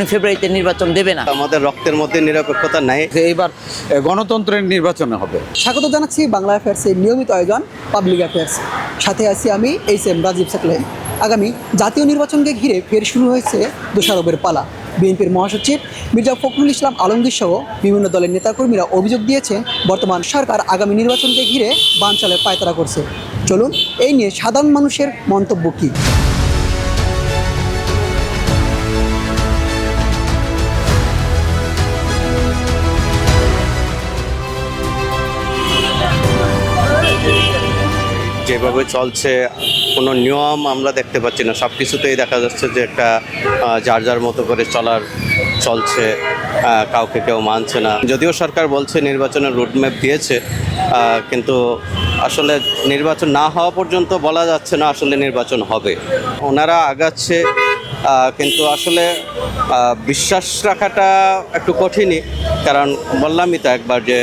উনি ফেব্রুয়ারিতে নির্বাচন দেবে না। আমাদের রক্তের মধ্যে নিরপেক্ষতা নাই। যে এইবার গণতন্ত্রের নির্বাচনে হবে। স্বাগত জানাচ্ছি বাংলা অ্যাফেয়ার্সের নিয়মিত আয়োজন পাবলিক অ্যাফেয়ার্স সাথে আছি আমি এইচ এম রাজীব সাকলাই আগামী জাতীয় নির্বাচনকে ঘিরে ফের শুরু হয়েছে দোষারোপের পালা। বিএনপির মহাসচিব মির্জা ফখরুল ইসলাম আলমগীর সহ বিভিন্ন দলের নেতাকর্মীরা অভিযোগ দিয়েছেন বর্তমান সরকার আগামী নির্বাচনকে ঘিরে বানচালের পায়তারা করছে। চলুন এই নিয়ে সাধারণ মানুষের মন্তব্য কী? যেভাবে চলছে, কোনো নিয়ম আমরা দেখতে পাচ্ছি না। সব কিছুতেই দেখা যাচ্ছে যে একটা যার যার মতো করে চলার, চলছে কাউকে কেউ মানছে না। যদিও সরকার বলছে নির্বাচনের রোডম্যাপ দিয়েছে কিন্তু আসলে নির্বাচন না হওয়া পর্যন্ত বলা যাচ্ছে না আসলে নির্বাচন হবে। ওনারা আগাচ্ছে কিন্তু আসলে বিশ্বাস রাখাটা একটু কঠিনই, কারণ বললামই তো একবার যে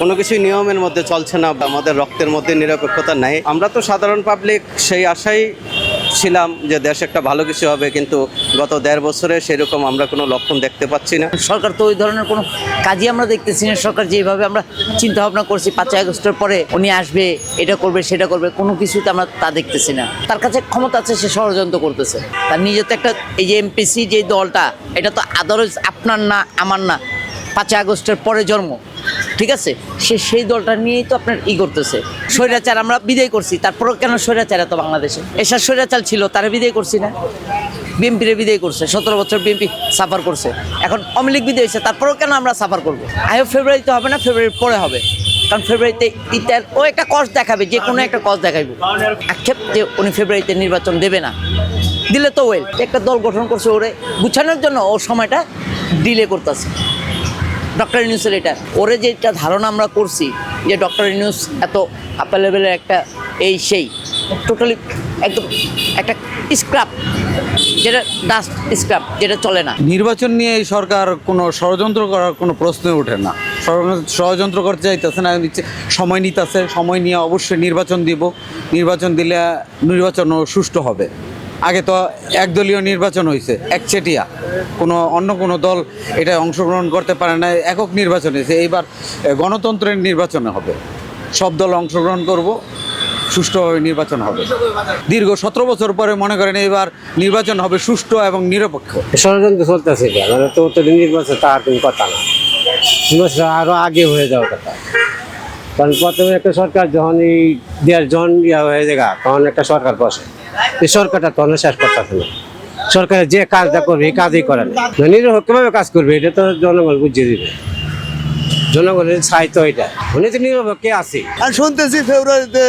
কোনো কিছুই নিয়মের মধ্যে চলছে না বা আমাদের রক্তের মধ্যে নিরপেক্ষতা নেই। আমরা তো সাধারণ পাবলিক সেই আশাই ছিলাম যে দেশ একটা ভালো কিছু হবে, কিন্তু গত দেড় বছরে সেরকম আমরা কোনো লক্ষণ দেখতে পাচ্ছি না। সরকার তো ওই ধরনের কোনো কাজই আমরা দেখতেছি না। সরকার যেভাবে আমরা চিন্তা ভাবনা করছি পাঁচই আগস্টের পরে উনি আসবে, এটা করবে, সেটা করবে, কোনো কিছুতে আমরা তা দেখতেছি না। তার কাছে ক্ষমতা আছে, সে ষড়যন্ত্র করতেছে। তার নিজে তো একটা, এই যে এমপিসি যে দলটা, এটা তো আদারওয়াইজ আপনার না, আমার না। পাঁচই আগস্টের পরে জন্ম। ঠিক আছে? সে সেই দলটা নিয়েই তো আপনার ই করতেছে। স্বৈরাচার আমরা বিদায় করছি। তারপরেও কেন স্বৈরাচার এত বাংলাদেশে? এসব স্বৈরাচার ছিল, তারা বিদায় করছি না। বিএনপিরে বিদায় করছে, সতেরো বছর বিএনপি সাফার করছে। এখন আওয়ামী লীগ বিদায় হয়েছে, তারপরেও কেন আমরা সাফার করব? আই হোপ ফেব্রুয়ারিতে হবে না, ফেব্রুয়ারির পরে হবে। কারণ ফেব্রুয়ারিতে ইত্যার ও একটা কস দেখাবে, যে কোনো একটা কস দেখাইবে। আক্ষেপ যে উনি ফেব্রুয়ারিতে নির্বাচন দেবে না। দিলে তো ওয়েল একটা দল গঠন করছে ওরে, গুছানোর জন্য ও সময়টা ডিলে করতেছে। ডক্টর ইউনুসের এটা। ওরে যে যেটা ধারণা আমরা করছি যে ডক্টর ইউনুস এত আপার লেভেলের একটা এই সেই টোটালি একদম একটা স্ক্রাপ যেটা ডাস্ট স্ক্রাপ যেটা চলে না। নির্বাচন নিয়ে এই সরকার কোনো ষড়যন্ত্র করার কোনো প্রশ্ন ওঠে না। ষড়যন্ত্র করতে চাইতেছে না সময় নিতেছে, সময় নিয়ে অবশ্যই নির্বাচন দিব। নির্বাচন দিলে নির্বাচনও সুষ্ঠু হবে। আগে তো একদলীয় নির্বাচন হয়েছে একচেটিয়া। কোনো অন্য কোনো দল এটা অংশগ্রহণ করতে পারে না একক নির্বাচন হয়েছে এইবার গণতন্ত্রের নির্বাচনে হবে। সব দল অংশগ্রহণ করব, সুষ্ঠুভাবে নির্বাচন হবে। দীর্ঘ সতেরো বছর পরে মনে করেন এবার নির্বাচন হবে সুষ্ঠু এবং নিরপেক্ষ। ষড়যন্ত্র চলতেছে মানে নির্বাচন তার কোনো কথা না। নির্বাচন আরও আগে হয়ে যাওয়ার কথা। কারণ প্রথমে একটা সরকার যখন এই দেড় জন ইয়া হয়ে যায় তখন একটা সরকার বসে। এই সরকারটা তখন শেষ করতেছে না। সরকারের যে কাজটা করবে, এই কাজই করে না নিরপেক্ষভাবে কাজ করবে, এটা তো জনগণ বুঝিয়ে দিবে। জনগণের সাহিত্য এটা। উনি তো নিরপেক্ষে আছে? আর শুনতেছি ফেব্রুয়ারিতে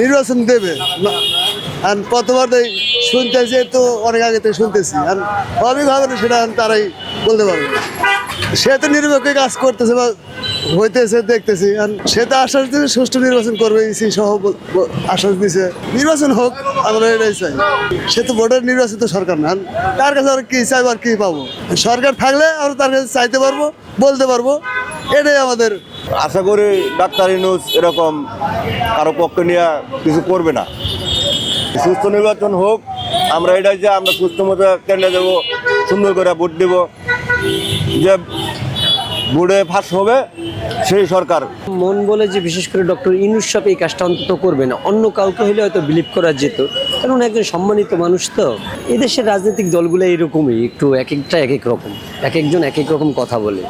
নির্বাচন দেবে। আর তো শুনতেছি তো অনেক আগে থেকে শুনতেছি। আর হবে না সেটা তারাই বলতে পারবে। সে তো নিরপেক্ষ কাজ করতেছে বা হইতেছে, দেখতেছি। আর সে তো আশ্বাস দিচ্ছে সুষ্ঠু নির্বাচন করবে, ইসি সহ আশ্বাস দিছে। নির্বাচন হোক, আমরা এটাই চাই। সে তো ভোটের নির্বাচিত সরকার না। তার কাছে আর কি চাইব আর কি পাবো? সরকার থাকলে আমরা তার কাছে চাইতে পারব, বলতে পারব। এটাই আমাদের। আশা করি ডাক্তার ইনুস এরকম কারও পক্ষে নিয়ে কিছু করবে না। সুস্থ নির্বাচন হোক, আমরা এটাই যে আমরা সুস্থ মতো কেন্দ্রে দেবো সুন্দর করে ভোট দেবো। যে ভোটে ফাঁস হবে সেই সরকার। মন বলে যে বিশেষ করে ডক্টর ইনুস সাহেব এই কাজটা অন্তত করবে না, অন্য কাউকে হলে হয়তো বিলিভ করা যেত। কারণ একজন সম্মানিত মানুষ তো। এদেশের রাজনৈতিক দলগুলো এরকমই একটু এক একটা এক এক রকম, এক একজন এক এক রকম কথা বলে।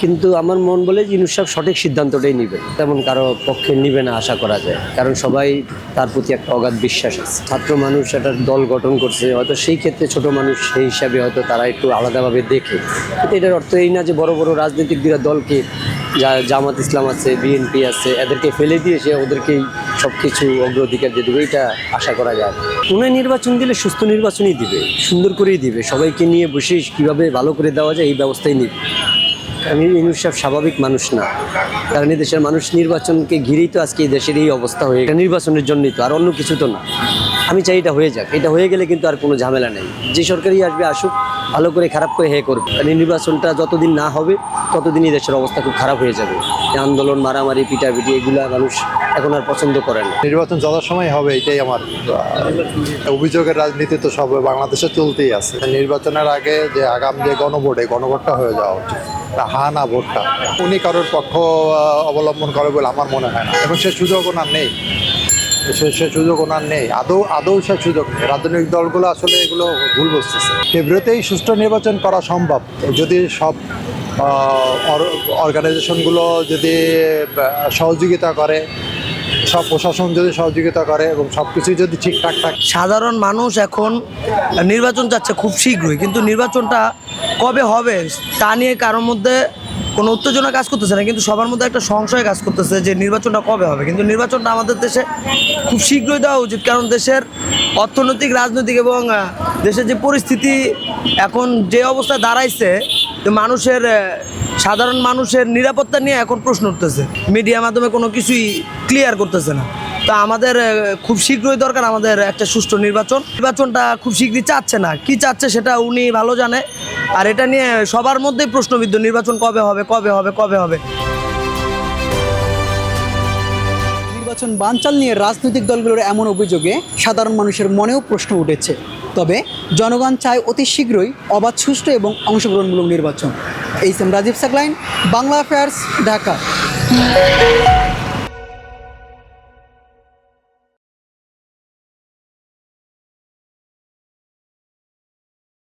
কিন্তু আমার মন বলে যে ইনুস সাহেব সঠিক সিদ্ধান্তটাই নেবে। তেমন কারও পক্ষে নিবে না আশা করা যায়। কারণ সবাই তার প্রতি একটা অগাধ বিশ্বাস আছে। ছাত্র মানুষ একটা দল গঠন করছে, হয়তো সেই ক্ষেত্রে ছোট মানুষ সেই হিসাবে হয়তো তারা একটু আলাদাভাবে দেখে। কিন্তু এটার অর্থ এই না যে বড় বড় রাজনৈতিক দীরা দলকে যা জামাত ইসলাম আছে, বিএনপি আছে, এদেরকে ফেলে দিয়ে সে ওদেরকেই সব কিছু অগ্রাধিকার দিয়ে দেবে, এটা আশা করা যায়। উনি নির্বাচন দিলে সুস্থ নির্বাচনই দিবে, সুন্দর করেই দিবে। সবাইকে নিয়ে বসে কীভাবে ভালো করে দেওয়া যায় এই ব্যবস্থাই নিবে। আমি ইনুস সাহেব স্বাভাবিক মানুষ না। কারণ এই দেশের মানুষ নির্বাচনকে ঘিরেই তো আজকে এই দেশের এই অবস্থা হয়ে নির্বাচনের জন্যই তো, আর অন্য কিছু তো না। আমি চাই এটা হয়ে যাক। এটা হয়ে গেলে কিন্তু আর কোনো ঝামেলা নেই। যে সরকারই আসবে আসুক, ভালো করে খারাপ করে হে করবে। এই নির্বাচনটা যতদিন না হবে, ততদিনই দেশের অবস্থা খুব খারাপ হয়ে যাবে। আন্দোলন, মারামারি, পিটাপিটি, এগুলা মানুষ এখন আর পছন্দ করে না। নির্বাচন যথাসময় হবে, এটাই আমার অভিযোগের রাজনীতি তো সব বাংলাদেশে চলতেই আছে। নির্বাচনের আগে যে আগাম যে গণভোটে, গণভোটটা হয়ে যাওয়া উচিত। হা না ভোটটা। উনি কারোর পক্ষ অবলম্বন করে বলে আমার মনে হয় না। এবং সে সুযোগ ওনার নেই। সে সে সুযোগ ওনার নেই। আদৌ আদৌ সে সুযোগ নেই। রাজনৈতিক দলগুলো আসলে এগুলো ভুল বুঝতেছে। ফেব্রুয়ারিতেই সুষ্ঠু নির্বাচন করা সম্ভব। যদি সব অর্গানাইজেশনগুলো যদি সহযোগিতা করে, সব প্রশাসন যদি সহযোগিতা করে এবং সব কিছুই যদি ঠিকঠাক থাকে। সাধারণ মানুষ এখন নির্বাচন চাচ্ছে খুব শীঘ্রই। কিন্তু নির্বাচনটা কবে হবে তা নিয়ে কারোর মধ্যে কোনো উত্তেজনা কাজ করতেছে না, কিন্তু সবার মধ্যে একটা সংশয় কাজ করতেছে যে নির্বাচনটা কবে হবে। কিন্তু নির্বাচনটা আমাদের দেশে খুব শীঘ্রই দেওয়া উচিত, কারণ দেশের অর্থনৈতিক, রাজনৈতিক এবং দেশের যে পরিস্থিতি এখন যে অবস্থায় দাঁড়াইছে মানুষের সাধারণ মানুষের নিরাপত্তা নিয়ে এখন প্রশ্ন উঠতেছে। মিডিয়ার মাধ্যমে কোনো কিছুই ক্লিয়ার করতেছে না। তা আমাদের খুব শীঘ্রই দরকার আমাদের একটা সুষ্ঠু নির্বাচন। নির্বাচনটা খুব শীঘ্রই চাচ্ছে না। কি চাচ্ছে সেটা উনি ভালো জানে। আর এটা নিয়ে সবার মধ্যেই প্রশ্নবিদ্ধ, নির্বাচন কবে হবে কবে হবে কবে হবে। নির্বাচন বানচাল নিয়ে রাজনৈতিক দলগুলোর এমন অভিযোগে সাধারণ মানুষের মনেও প্রশ্ন উঠেছে। তবে জনগণ চায় অতি শীঘ্রই অবাধ, সুষ্ঠু এবং অংশগ্রহণমূলক নির্বাচন। H M Rajib Saklain, Bangla affairs, Dhaka.